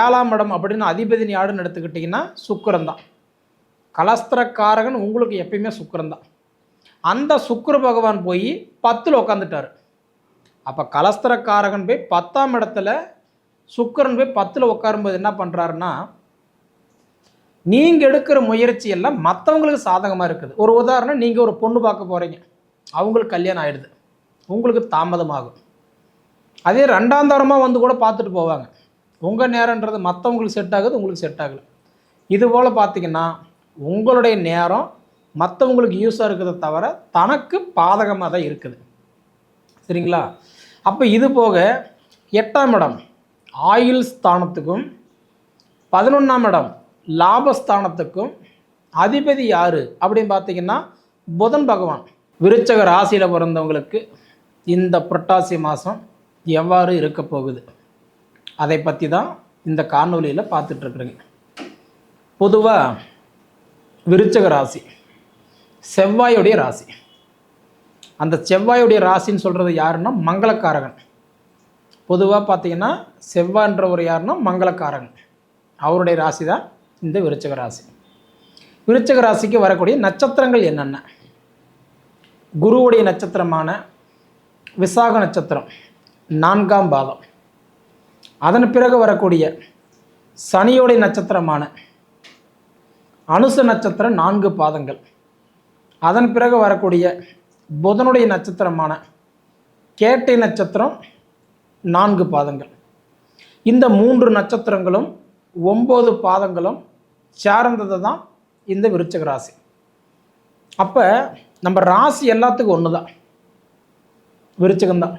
ஏழாம் இடம் அப்படின்னு அதிபதி யாருன்னு எடுத்துக்கிட்டிங்கன்னா சுக்கிரன் தான் கலஸ்திரக்காரகன் உங்களுக்கு எப்பயுமே சுக்கிரன் தான் அந்த சுக்கர பகவான் போய் பத்தில் உக்காந்துட்டார். அப்போ கலஸ்திரக்காரகன் போய் பத்தாம் இடத்துல சுக்கிரன் போய் பத்தில் உட்காரும்போது என்ன பண்ணுறாருன்னா நீங்கள் எடுக்கிற முயற்சி எல்லாம் மற்றவங்களுக்கு சாதகமாக இருக்குது. ஒரு உதாரணம் நீங்கள் ஒரு பொண்ணு பார்க்க போகிறீங்க அவங்களுக்கு கல்யாணம் ஆகிடுது உங்களுக்கு தாமதமாகும். அதே ரெண்டாந்தாரமாக வந்து கூட பார்த்துட்டு போவாங்க. உங்கள் நேரன்றது மற்றவங்களுக்கு செட் ஆகுது உங்களுக்கு செட் ஆகலை. இது போல் பார்த்தீங்கன்னா உங்களுடைய நேரம் மற்றவங்களுக்கு யூஸாக இருக்கிறத தவிர தனக்கு பாதகமாக தான் இருக்குது. சரிங்களா? அப்போ இது போக எட்டாம் இடம் ஆயுள் ஸ்தானத்துக்கும் பதினொன்றாம் இடம் லாபஸ்தானத்துக்கும் அதிபதி யார்? அப்படின்னு பார்த்தீங்கன்னா புதன் பகவான். விருச்சக ராசியில் பிறந்தவங்களுக்கு இந்த புரட்டாசி மாதம் எவ்வாறு இருக்க போகுது? அதை பற்றி தான் இந்த காணொலியில் பார்த்துட்ருக்குறேங்க. பொதுவாக விருச்சக ராசி செவ்வாயுடைய ராசி. அந்த செவ்வாயுடைய ராசின்னு சொல்கிறது யாருன்னா மங்களக்காரகன். பொதுவாக பார்த்தீங்கன்னா செவ்வாய்ன்றவர் யாருன்னா மங்களக்காரகன். அவருடைய ராசி தான் இந்த விருச்சக ராசி. விருச்சக ராசிக்கு வரக்கூடிய நட்சத்திரங்கள் என்னென்ன? குருவுடைய நட்சத்திரமான விசாக நட்சத்திரம் நான்காம் பாதம். அதன் பிறகு வரக்கூடிய சனியோடைய நட்சத்திரமான அனுச நட்சத்திரம் நான்கு பாதங்கள். அதன் பிறகு வரக்கூடிய புதனுடைய நட்சத்திரமான கேட்டை நட்சத்திரம் நான்கு பாதங்கள். இந்த மூன்று நட்சத்திரங்களும் ஒம்பது பாதங்களும் சார்ந்தது தான் இந்த விருச்சக ராசி. அப்போ நம்ம ராசி எல்லாத்துக்கும் ஒன்று தான் விருச்சகம்தான்.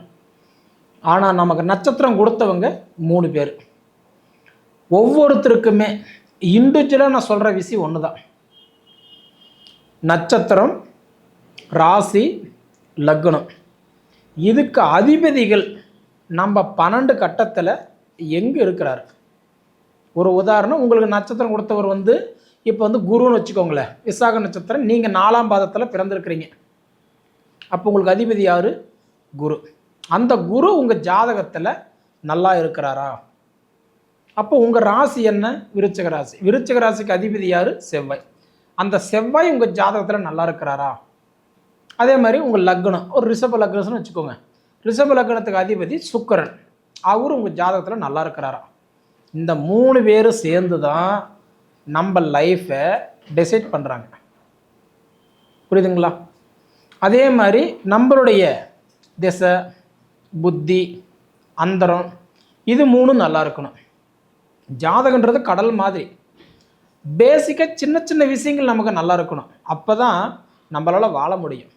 ஆனால் நமக்கு நட்சத்திரம் கொடுத்தவங்க மூணு பேர். ஒவ்வொருத்தருக்குமே இண்டிவிஜுவலாக நான் சொல்கிற விஷயம் ஒன்று தான் நட்சத்திரம் ராசி லக்னம். இதுக்கு அதிபதிகள் நம்ம பன்னெண்டு கட்டத்தில் எங்கே இருக்கிறார்? ஒரு உதாரணம் உங்களுக்கு நட்சத்திரம் கொடுத்தவர் வந்து இப்போ வந்து குருன்னு வச்சுக்கோங்களேன். விசாக நட்சத்திரம் நீங்கள் நாலாம் பாதத்தில் பிறந்திருக்கிறீங்க. அப்போ உங்களுக்கு அதிபதி யார்? குரு. அந்த குரு உங்கள் ஜாதகத்தில் நல்லா இருக்கிறாரா? அப்போ உங்கள் ராசி என்ன? விருச்சக ராசி. விருச்சக ராசிக்கு அதிபதி யார்? செவ்வாய். அந்த செவ்வாய் உங்கள் ஜாதகத்தில் நல்லா இருக்கிறாரா? அதே மாதிரி உங்கள் லக்னம். ஒரு ரிஷப லக்னம்னு வச்சுக்கோங்க. ரிஷப லக்னத்துக்கு அதிபதி சுக்கரன். அவர் உங்கள் ஜாதகத்தில் நல்லா இருக்கிறாரா? இந்த மூணு பேரும் சேர்ந்து தான் நம்ம லைஃப்பை டிசைட் பண்ணுறாங்க புரியுதுங்களா? அதே மாதிரி நம்மளுடைய திசை புத்தி அந்தரம் இது மூணும் நல்லா இருக்கணும். ஜாதகன்றது கடல் மாதிரி. பேசிக்காக சின்ன சின்ன விஷயங்கள் நமக்கு நல்லா இருக்கணும். அப்போ தான் நம்மளால் வாழ முடியும்.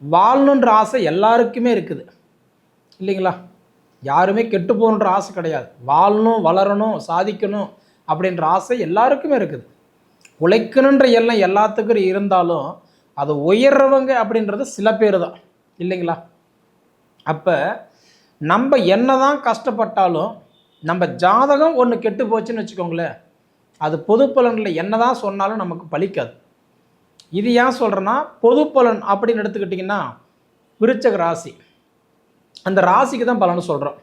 வாழணுன்ற ஆசை எல்லாருக்குமே இருக்குது. இல்லைங்களா? யாருமே கெட்டு போகணுன்ற ஆசை கிடையாது. வாழணும் வளரணும் சாதிக்கணும் அப்படின்ற ஆசை எல்லாருக்குமே இருக்குது. உழைக்கணுன்ற எண்ணம் எல்லாத்துக்கும் இருந்தாலும் அது உயர்றவங்க அப்படின்றது சில பேர் தான். இல்லைங்களா? அப்போ நம்ம என்ன தான் கஷ்டப்பட்டாலும் நம்ம ஜாதகம் ஒன்று கெட்டு போச்சுன்னு வச்சுக்கோங்களேன். அது பொது பலனில் என்ன தான் சொன்னாலும் நமக்கு பலிக்காது. இது ஏன் சொல்கிறேன்னா பொது பலன் அப்படின்னு எடுத்துக்கிட்டிங்கன்னா விருச்சக ராசி. அந்த ராசிக்கு தான் பலன் சொல்கிறோம்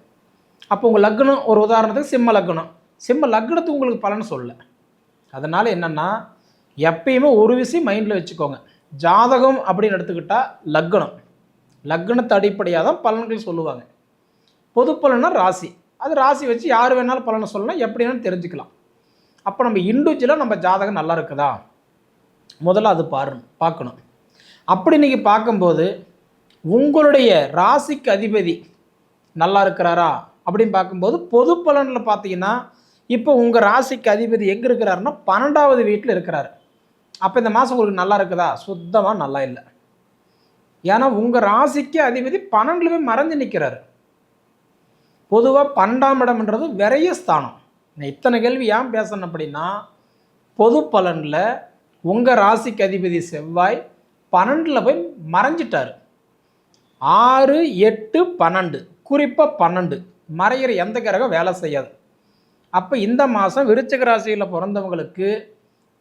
அப்போ உங்கள் லக்னம் ஒரு உதாரணத்துக்கு சிம்ம லக்னம். சிம்ம லக்னத்துக்கு உங்களுக்கு பலன் சொல்லலை. அதனால் என்னென்னா எப்பயுமே ஒரு விஷயம் மைண்டில் வச்சுக்கோங்க. ஜாதகம் அப்படின்னு எடுத்துக்கிட்டால் லக்னம். லக்னத்தை அடிப்படையாக தான் பலன்கள் சொல்லுவாங்க. பொது பலன்னா ராசி. அது ராசி வச்சு யார் வேணாலும் பலனை சொல்லலாம் எப்படி வேணாலும் தெரிஞ்சுக்கலாம். அப்போ நம்ம இண்டிவிஜுவலாக நம்ம ஜாதகம் நல்லா இருக்குதா? முதல்ல அது பாரு பார்க்கணும். அப்படி நீங்கள் பார்க்கும்போது உங்களுடைய ராசிக்கு அதிபதி நல்லா இருக்கிறாரா? அப்படின்னு பார்க்கும்போது பொது பலனில் பார்த்தீங்கன்னா இப்போ உங்கள் ராசிக்கு அதிபதி எங்கே இருக்கிறாருன்னா பன்னெண்டாவது வீட்டில் இருக்கிறாரு. அப்போ இந்த மாதம் உங்களுக்கு நல்லா இருக்குதா? சுத்தமாக நல்லா இல்லை. ஏன்னா உங்கள் ராசிக்கு அதிபதி பன்னெண்டுல போய் மறைஞ்சு நிற்கிறாரு பொதுவாக பன்னெண்டாம் இடம்ன்றது விரைய ஸ்தானம். நான் இத்தனை கேள்வி ஏன் பேசணும் அப்படின்னா பொது பலனில் உங்கள் ராசிக்கு அதிபதி செவ்வாய் பன்னெண்டில் போய் மறைஞ்சிட்டார். ஆறு எட்டு பன்னெண்டு. குறிப்பாக பன்னெண்டு. மறையிற எந்த கிரகம் வேலை செய்யாது. அப்போ இந்த மாதம் விருச்சிக ராசியில் பிறந்தவங்களுக்கு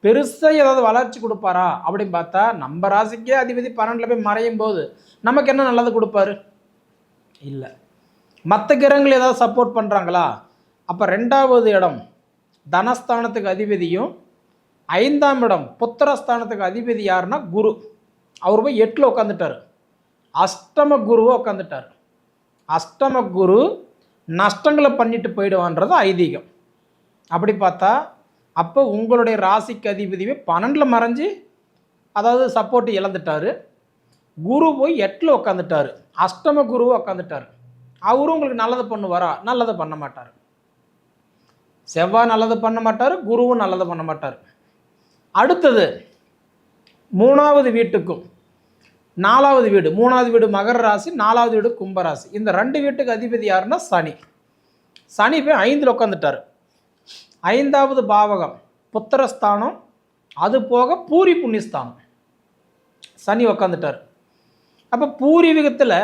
பெருசாக ஏதாவது வளர்ச்சி கொடுப்பாரா? அப்படின்னு பார்த்தா நம்ம ராசிக்கே அதிபதி பன்னெண்டில் போய் மறையும் போது நமக்கு என்ன நல்லது கொடுப்பாரு? இல்லை. மற்ற கிரகங்கள் ஏதாவது சப்போர்ட் பண்ணுறாங்களா அப்போ ரெண்டாவது இடம் தனஸ்தானத்துக்கு அதிபதியும் ஐந்தாம் இடம் புத்திரஸ்தானத்துக்கு அதிபதி யாருன்னா குரு. அவர் போய் எட்டில் உட்காந்துட்டார் அஷ்டம குருவை உட்காந்துட்டார் அஷ்டம குரு நஷ்டங்களை பண்ணிட்டு போயிடுவான்றது ஐதீகம். அப்படி பார்த்தா அப்போ உங்களுடைய ராசிக்கு அதிபதியே பன்னெண்டில் மறைஞ்சு அதாவது சப்போர்ட்டு இழந்துட்டார். குரு போய் எட்டில் உட்காந்துட்டார் அஷ்டம குருவும் உட்காந்துட்டார் அவரும் உங்களுக்கு நல்லது பண்ணுவாரா? நல்லதை பண்ண மாட்டார். செவ்வாய் நல்லது பண்ண மாட்டார் குருவும் நல்லது பண்ண மாட்டார். அடுத்தது மூணாவது வீட்டுக்கும் நாலாவது வீடு மூணாவது வீடு மகர ராசி நாலாவது வீடு கும்பராசி இந்த ரெண்டு வீட்டுக்கு அதிபதி யாருன்னா சனி. சனி போய் ஐந்தில் உட்காந்துட்டார் ஐந்தாவது பாவகம் புத்திரஸ்தானம் அது போக பூரி புண்ணியஸ்தானம். சனி உக்காந்துட்டார். அப்போ பூர்வீகத்தில்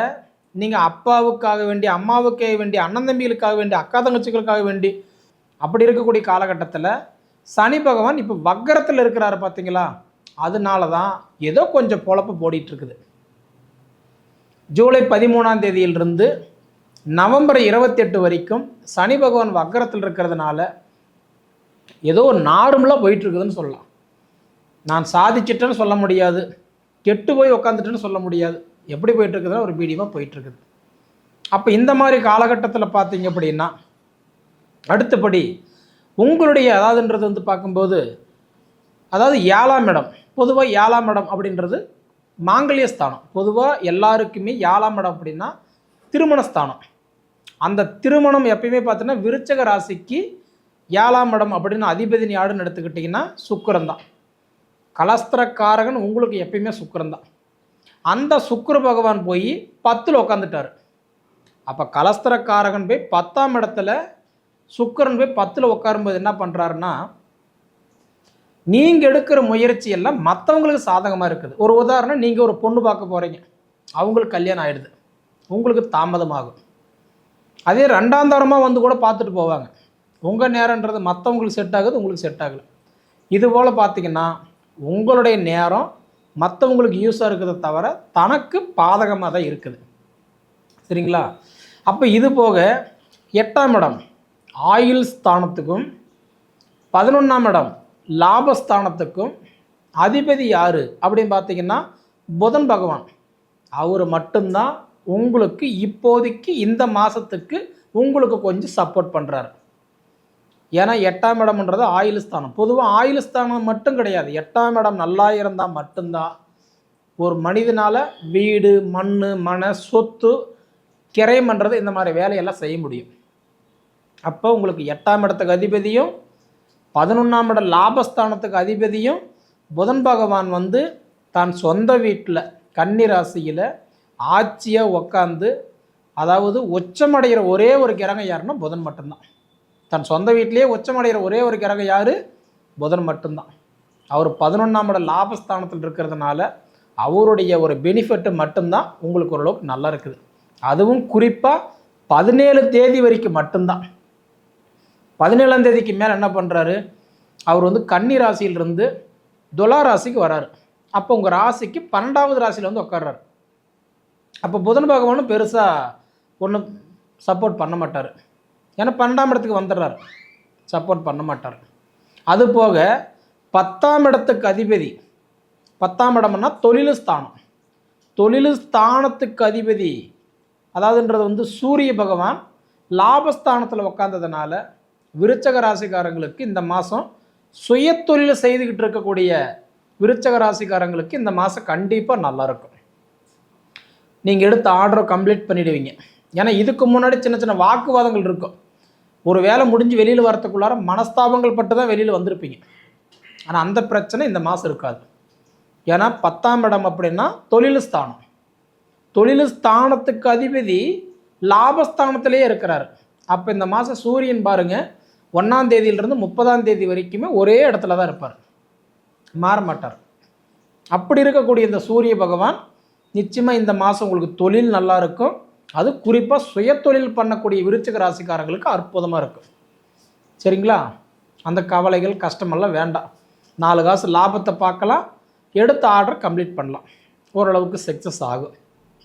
நீங்கள் அப்பாவுக்காக வேண்டி அம்மாவுக்காக வேண்டி அண்ணன் தம்பிகளுக்காக வேண்டி அக்கா தங்கச்சிகளுக்காக வேண்டி அப்படி இருக்கக்கூடிய காலகட்டத்தில் சனி பகவான் இப்போ வக்கரத்தில் இருக்கிறாரு பார்த்தீங்களா அதனால தான் ஏதோ கொஞ்சம் பொழப்பு போடிட்டுருக்குது. ஜூலை பதிமூணாம் தேதியிலிருந்து நவம்பர் இருபத்தெட்டு வரைக்கும் சனி பகவான் வக்கரத்தில் இருக்கிறதுனால ஏதோ ஒரு நாடுமெல்லாம் போயிட்டு இருக்குதுன்னு சொல்லலாம். நான் சாதிச்சிட்டேன்னு சொல்ல முடியாது. கெட்டு போய் உக்காந்துட்டேன்னு சொல்ல முடியாது. எப்படி போயிட்டுருக்குதுன்னா ஒரு மீடியமாக போயிட்டு இருக்குது அப்போ இந்த மாதிரி காலகட்டத்தில் பார்த்தீங்க அப்படின்னா அடுத்தபடி உங்களுடைய அதாவதுன்றது வந்து பார்க்கும்போது அதாவது ஏழாம் இடம் பொதுவாக ஏழாம் இடம் அப்படின்றது மாங்கல்ய ஸ்தானம். பொதுவாக எல்லாருக்குமே ஏழாம் இடம் அப்படின்னா திருமண ஸ்தானம். அந்த திருமணம் எப்பயுமே பார்த்தீங்கன்னா விருச்சக ராசிக்கு ஏழாம் இடம் அப்படின்னு அதிபதி யாருன்னு எடுத்துக்கிட்டிங்கன்னா சுக்கிரன் தான் கலஸ்திரக்காரகன் உங்களுக்கு எப்பயுமே சுக்கிரன் தான் அந்த சுக்கர பகவான் போய் பத்தில் உட்காந்துட்டார் அப்போ கலஸ்திரக்காரகன் போய் பத்தாம் இடத்துல சுக்கரன் போய் பத்தில் உட்காரும்போது என்ன பண்ணுறாருன்னா நீங்கள் எடுக்கிற முயற்சி எல்லாம் மற்றவங்களுக்கு சாதகமாக இருக்குது. ஒரு உதாரணம் நீங்கள் ஒரு பொண்ணு பார்க்க போகிறீங்க அவங்களுக்கு கல்யாணம் ஆகிடுது உங்களுக்கு தாமதமாகும். அதே ரெண்டாந்தாரமாக வந்து கூட பார்த்துட்டு போவாங்க. உங்கள் நேரன்றது மற்றவங்களுக்கு செட் ஆகுது உங்களுக்கு செட் ஆகலை. இது போல் பார்த்தீங்கன்னா உங்களுடைய நேரம் மற்றவங்களுக்கு யூஸாக இருக்கிறத தவிர தனக்கு பாதகமாக தான் இருக்குது. சரிங்களா? அப்போ இது போக எட்டாம் இடம் ஆயுள் ஸ்தானத்துக்கும் பதினொன்றாம் இடம் லாபஸ்தானத்துக்கும் அதிபதி யார் அப்படின்னு பார்த்தீங்கன்னா புதன் பகவான். அவர் மட்டும்தான் உங்களுக்கு இப்போதைக்கு இந்த மாதத்துக்கு உங்களுக்கு கொஞ்சம் சப்போர்ட் பண்ணுறாரு ஏன்னா எட்டாம் இடம்ன்றது ஆயுள் ஸ்தானம் பொதுவாக ஆயுள் ஸ்தானம் மட்டும் கிடையாது. எட்டாம் இடம் நல்லா இருந்தால் மட்டும்தான் ஒரு மனிதனால் வீடு மண் மன சொத்து கிரைமன்றது இந்த மாதிரி வேலையெல்லாம் செய்ய முடியும். அப்போ உங்களுக்கு எட்டாம் இடத்துக்கு அதிபதியும் பதினொன்றாம் இடம் லாபஸ்தானத்துக்கு அதிபதியும் புதன் பகவான் வந்து தான் சொந்த வீட்டில் கன்னி ராசியில் ஆட்சியாக உக்காந்து அதாவது உச்சமடைகிற ஒரே ஒரு கிரகம் யாருன்னா புதன் மட்டும்தான் தன் சொந்த வீட்டிலேயே உச்சமடைகிற ஒரே ஒரு கிரகம் யார்? புதன் மட்டும்தான். அவர் பதினொன்றாம் இட லாபஸ்தானத்தில் இருக்கிறதுனால அவருடைய ஒரு பெனிஃபிட்டு மட்டும்தான் உங்களுக்கு ஓரளவுக்கு நல்லா இருக்குது. அதுவும் குறிப்பாக பதினேழு தேதி வரைக்கும் மட்டும்தான். பதினேழாம் தேதிக்கு மேலே என்ன பண்ணுறாரு அவர் வந்து கன்னி ராசியிலிருந்து துலா ராசிக்கு வராரு. அப்போ உங்கள் ராசிக்கு பன்னெண்டாவது ராசியில் வந்து உட்கார்றாரு. அப்போ புதன் பகவானும் பெருசாக ஒன்றும் சப்போர்ட் பண்ண மாட்டார். ஏன்னா பன்னெண்டாம் இடத்துக்கு வந்துடுறாரு. சப்போர்ட் பண்ண மாட்டார். அது போக பத்தாம் இடத்துக்கு அதிபதி. பத்தாம் இடம்னா தொழில் ஸ்தானம். தொழில் ஸ்தானத்துக்கு அதிபதி. அதாவதுன்றது வந்து சூரிய பகவான் லாபஸ்தானத்தில் உட்காந்ததுனால விருச்சக ராசிக்காரங்களுக்கு இந்த மாதம் சுய தொழில் செய்துக்கிட்டு இருக்கக்கூடிய விருச்சக ராசிக்காரங்களுக்கு இந்த மாதம் கண்டிப்பாக நல்லாயிருக்கும் நீங்கள் எடுத்த ஆர்டரை கம்ப்ளீட் பண்ணிடுவீங்க. ஏன்னா இதுக்கு முன்னாடி சின்ன சின்ன வாக்குவாதங்கள் இருக்கும். ஒரு வேலை முடிஞ்சு வெளியில் வரத்துக்குள்ளார மனஸ்தாபங்கள் பட்டு தான் வெளியில் வந்திருப்பீங்க. ஆனால் அந்த பிரச்சனை இந்த மாதம் இருக்காது. ஏன்னா பத்தாம் இடம் அப்படின்னா தொழில் ஸ்தானம். தொழில் ஸ்தானத்துக்கு அதிபதி லாபஸ்தானத்திலே இருக்கிறார். அப்போ இந்த மாதம் சூரியன் பாருங்கள் ஒன்றாம் தேதியிலிருந்து முப்பதாம் தேதி வரைக்குமே ஒரே இடத்துல தான் இருப்பார். மாற மாட்டார். அப்படி இருக்கக்கூடிய இந்த சூரிய பகவான் நிச்சயமாக இந்த மாதம் உங்களுக்கு தொழில் நல்லா இருக்கும். அது குறிப்பாக சுயத்தொழில் பண்ணக்கூடிய விருச்சிக ராசிக்காரங்களுக்கு அற்புதமாக இருக்கும் சரிங்களா? அந்த கவலைகள் கஷ்டமெல்லாம் வேண்டாம். நாலு காசு லாபத்தை பார்க்கலாம். எடுத்த ஆர்டர் கம்ப்ளீட் பண்ணலாம். ஓரளவுக்கு சக்ஸஸ் ஆகும்.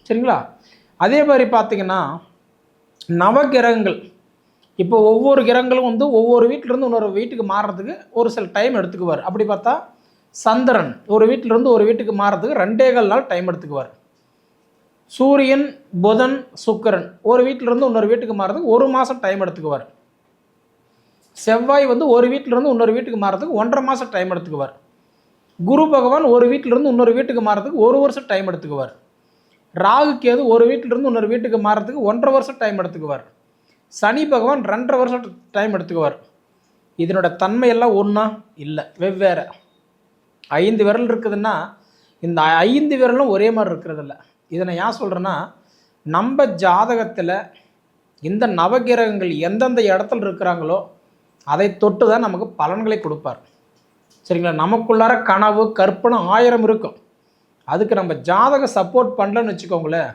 சரிங்களா? அதே மாதிரி பார்த்தீங்கன்னா நவகிரகங்கள் இப்போ ஒவ்வொரு கிரகங்களும் வந்து ஒவ்வொரு வீட்டிலேருந்து இன்னொரு வீட்டுக்கு மாறுறதுக்கு ஒரு சில டைம் எடுத்துக்குவார். அப்படி பார்த்தா சந்திரன் ஒரு வீட்டிலேருந்து ஒரு வீட்டுக்கு மாறுறதுக்கு ரெண்டே கால் நாள் டைம் எடுத்துக்குவார். சூரியன் புதன் சுக்கிரன். ஒரு வீட்டிலிருந்து இன்னொரு வீட்டுக்கு மாறுறதுக்கு ஒரு மாதம் டைம் எடுத்துக்குவார். செவ்வாய் வந்து ஒரு வீட்டிலிருந்து இன்னொரு வீட்டுக்கு மாறுறதுக்கு ஒன்றரை மாதம் டைம் எடுத்துக்குவார். குரு பகவான் ஒரு வீட்டிலிருந்து இன்னொரு வீட்டுக்கு மாறுறதுக்கு ஒரு வருஷம் டைம் எடுத்துக்குவார். ராகு கேது ஒரு வீட்டிலிருந்து இன்னொரு வீட்டுக்கு மாறுறதுக்கு ஒன்றரை வருஷம் டைம் எடுத்துக்குவார். சனி பகவான் ரெண்டரை வருஷம் டைம் எடுத்துக்குவார். இதனோட தன்மையெல்லாம் ஒன்றா இல்லை. வெவ்வேறு. ஐந்து விரல் இருக்குதுன்னா இந்த ஐந்து விரலும் ஒரே மாதிரி இருக்கிறதில்ல. இதை நான் ஏன் சொல்கிறேன்னா நம்ம ஜாதகத்தில் இந்த நவகிரகங்கள் எந்தெந்த இடத்துல இருக்கிறாங்களோ அதை தொட்டு தான் நமக்கு பலன்களை கொடுப்பார். சரிங்களா? நமக்குள்ளார கனவு கற்பனை ஆயிரம் இருக்கும். அதுக்கு நம்ம ஜாதகம் சப்போர்ட் பண்ணலன்னு வச்சுக்கோங்களேன்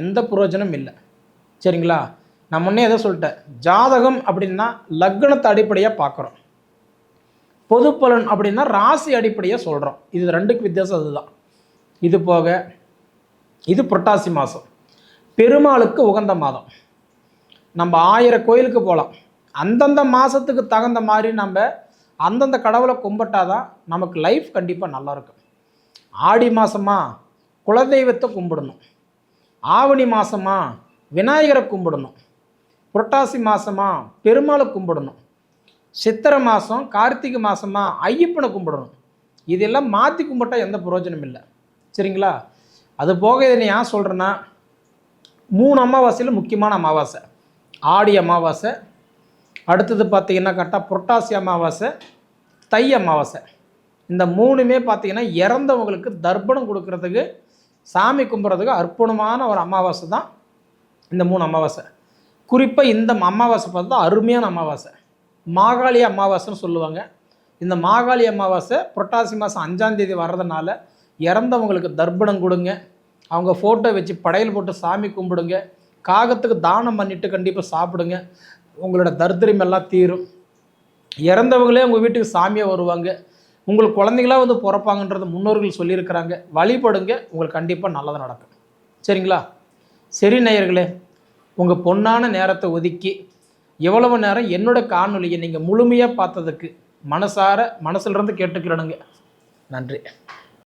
எந்த பிரயோஜனம் இல்லை. சரிங்களா? நான் முன்னே எதை சொல்லிட்டேன். ஜாதகம் அப்படின்னா லக்னத்தை அடிப்படையாக பார்க்குறோம். பொது பலன் அப்படின்னா ராசி அடிப்படையாக சொல்கிறோம் இது ரெண்டுக்கு வித்தியாசம் அதுதான். இது போக இது புரட்டாசி மாதம் பெருமாளுக்கு உகந்த மாதம். நம்ம ஆயிரம் கோயிலுக்கு போகலாம் அந்தந்த மாதத்துக்கு தகுந்த மாதிரி நம்ம அந்தந்த கடவுளை கும்பிட்டா தான் நமக்கு லைஃப் கண்டிப்பாக நல்லா இருக்கும். ஆடி மாதமாக குலதெய்வத்தை கும்பிடணும். ஆவணி மாதமாக விநாயகரை கும்பிடணும். புரட்டாசி மாதமா பெருமாளை கும்பிடணும். சித்திரை மாதம் கார்த்திகை மாதமாக ஐயப்பனை கும்பிடணும். இதெல்லாம் மாற்றி கும்பிட்டா எந்த பிரயோஜனம் இல்லை. சரிங்களா? அது போக இதை நான் ஏன் சொல்கிறேன்னா மூணு அமாவாசையில் முக்கியமான அமாவாசை. ஆடி அமாவாசை அடுத்தது பார்த்தீங்கன்னா கரெக்டாக புரட்டாசி அமாவாசை தை அமாவாசை. இந்த மூணுமே பார்த்தீங்கன்னா இறந்தவங்களுக்கு தர்ப்பணம் கொடுக்கறதுக்கு சாமி கும்பிட்றதுக்கு அற்புதமான ஒரு அமாவாசை தான் இந்த மூணு அமாவாசை. குறிப்பாக இந்த அமாவாசை பார்த்தா அருமையான அமாவாசை. மாகாளி அமாவாசைன்னு சொல்லுவாங்க. இந்த மாகாளி அமாவாசை புரட்டாசி மாதம் அஞ்சாந்தேதி வர்றதுனால இறந்தவங்களுக்கு தர்ப்பணம் கொடுங்க. அவங்க ஃபோட்டோ வச்சு படையல் போட்டு சாமி கும்பிடுங்க. காகத்துக்கு தானம் பண்ணிட்டு கண்டிப்பாக சாப்பிடுங்க. உங்களோட தரித்திரம் எல்லாம் தீரும். இறந்தவங்களே உங்கள் வீட்டுக்கு சாமியாக வருவாங்க. உங்களுக்கு குழந்தைங்களா வந்து பிறப்பாங்கன்றது முன்னோர்கள் சொல்லியிருக்கிறாங்க. வழிபடுங்க உங்களுக்கு கண்டிப்பாக நல்லது நடக்கும். சரிங்களா? சரி நேயர்களே உங்கள் பொன்னான நேரத்தை ஒதுக்கி எவ்வளவு நேரம் என்னோட காணொலியை நீங்கள் முழுமையாக பார்த்ததுக்கு மனசார மனசுலேருந்து கேட்டுக்கிறணுங்க நன்றி.